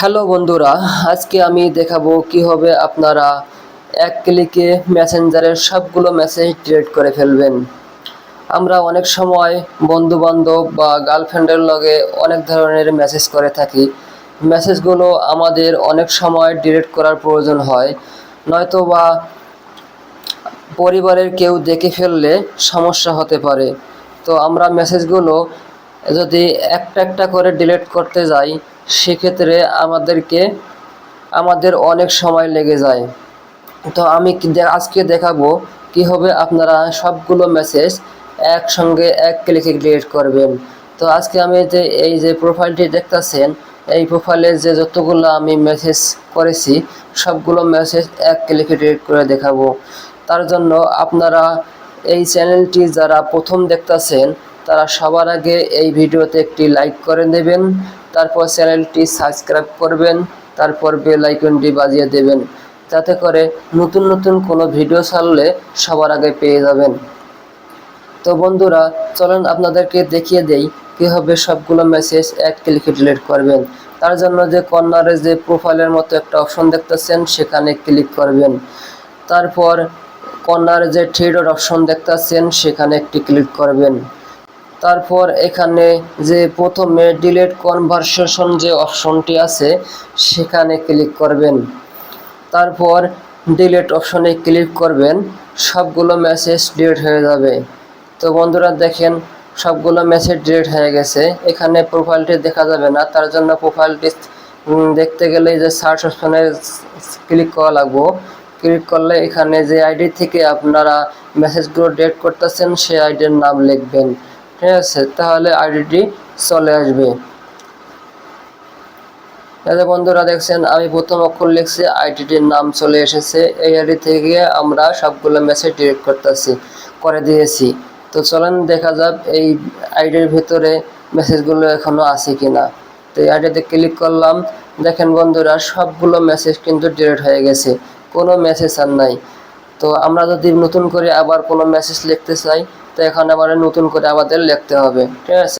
Hello বন্ধুরা, আজকে আমি দেখাবো কীভাবে আপনারা এক ক্লিকে মেসেঞ্জারের সবগুলো মেসেজ ডিলিট করে ফেলবেন। আমরা অনেক সময় বন্ধু বান্ধব বা গার্লফ্রেন্ডের লগে অনেক ধরনের মেসেজ করে থাকি। মেসেজগুলো আমাদের অনেক সময় ডিলিট করার প্রয়োজন হয়। নয়তো বা পরিবারের কেউ দেখে ফেললে সমস্যা হতে পারে। তো আমরা মেসেজগুলো যদি একটা একটা করে ডিলিট করতে যাই, সেক্ষেত্রে আমাদেরকে, আমাদের অনেক সময় লেগে যায়। তো আমি আজকে দেখাবো কীভাবে আপনারা সবগুলো মেসেজ একসঙ্গে এক ক্লিকে ডিলিট করবেন। তো আজকে আমি যে এই যে প্রোফাইলটি দেখতাছেন, এই প্রোফাইলে যে যতগুলো আমি মেসেজ করেছি, সবগুলো মেসেজ এক ক্লিকে ডিলিট করে দেখাবো। তার জন্য আপনারা এই চ্যানেলটি যারা প্রথম দেখতাছেন তারা সবার আগে এই ভিডিওতে একটি লাইক করে দেবেন, তারপর চ্যানেলটি সাবস্ক্রাইব করবেন, তারপর বেল আইকনটি বাজিয়ে দেবেন, যাতে করে নতুন নতুন কোনো ভিডিও ছাড়লে সবার আগে পেয়ে যাবেন। তো বন্ধুরা, চলেন আপনাদেরকে দেখিয়ে দেই কীভাবে সবগুলো মেসেজ এক ক্লিকে ডিলিট করবেন। তার জন্য যে কর্নারে যে প্রোফাইলের মতো একটা অপশন দেখতেছেন, সেখানে ক্লিক করবেন। তারপর কর্নারে যে থ্রি ডট অপশন দেখতেছেন, সেখানে একটি ক্লিক করবেন। তারপর এখানে যে প্রথমে ডিলেট কনভারসেশন যে অপশনটি আছে, সেখানে ক্লিক করবেন। তারপর ডিলেট অপশনে ক্লিক করবেন, সবগুলো মেসেজ ডিলেট হয়ে যাবে। তো বন্ধুরা দেখেন, সবগুলো মেসেজ ডিলেট হয়ে গেছে। এখানে প্রোফাইলটি দেখা যাবে না, তার জন্য প্রোফাইলটি দেখতে গেলে যে সার্চ অপশনে ক্লিক করা লাগবো। ক্লিক করলে এখানে যে আইডি থেকে আপনারা মেসেজগুলো ডিলিট করতেছেন, সেই আইডির নাম লিখবেন। ঠিক আছে, তাহলে আইডিটি চলে আসবে। যে বন্ধুরা দেখছেন, আমি প্রথম অক্ষর লিখছি, আইডিটির নাম চলে এসেছে। এই আইডি থেকে আমরা সবগুলো মেসেজ ডিলিট করতেছি, করে দিয়েছি। তো চলেন দেখা যাক এই আইডির ভিতরে মেসেজগুলো এখনও আছে কিনা। তো এই আইডিতে ক্লিক করলাম, দেখেন বন্ধুরা, সবগুলো মেসেজ কিন্তু ডিলিট হয়ে গেছে, কোনো মেসেজ আর নাই। তো আমরা যদি নতুন করে আবার কোনো মেসেজ লিখতে চাই, তো এখানে আবার নতুন করে আমাদের লিখতে হবে। ঠিক আছে?